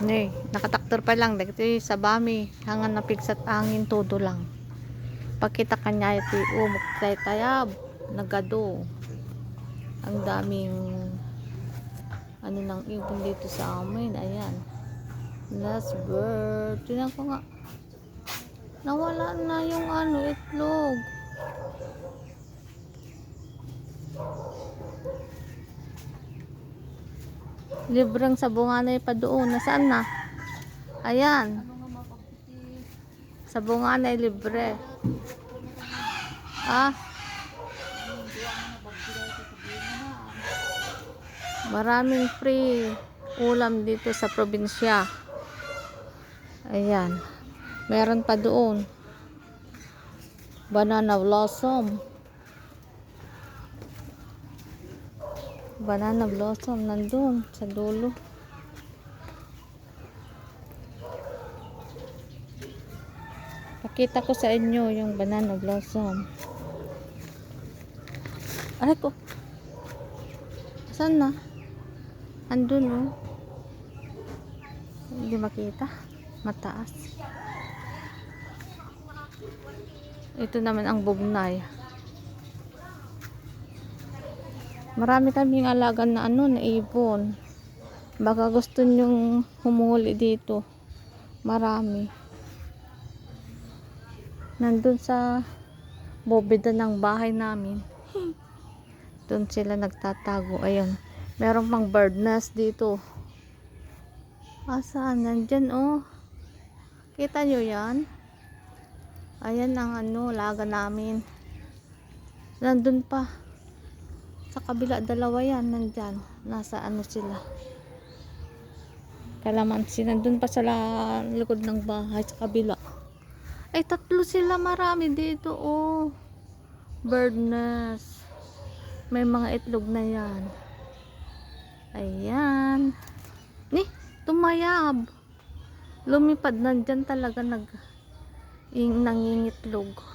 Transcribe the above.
Ne, nakataktor pa lang. Dagito sa bami. Hangan na pigsat angin todo lang. Pakita kanya iti umok tay tayab. Nagado. Ang daming ano nang ibon dito sa amin. Ayan. Last bird. Tingnan ko nga. Nawala na yung ano, itlog. Libreng sabunganay pa doon. Nasaan na? Ayan. Sabunganay libre. Ah. Maraming free ulam dito sa probinsya. Ayan. Meron pa doon. Banana blossom. Banana blossom nandun sa dulo. Pakita ko sa inyo yung banana blossom. Aray ko. Saan na? Andun oh. Hindi makita. Mataas. Ito naman ang bugnay. Marami kaming alagan na ano, na ibon. Baka gusto nyong humuli dito. Marami. Nandun sa bobeda ng bahay namin. Doon sila nagtatago. Ayun. Meron pang bird nest dito. Asaan? Nandyan oh. Kita nyo yan? Ayan ang ano, laga namin. Nandun pa. Sa kabila, dalawa yan. Nandyan. Nasa ano sila. Kalamansi. Nandun pa sa likod ng bahay. Sa kabila. Ay, tatlo sila. Marami dito. Oh. Bird nest. May mga itlog na yan. Ayan. Ni, tumayab. Lumipad. Nandyan talaga nag ing nangingitlog.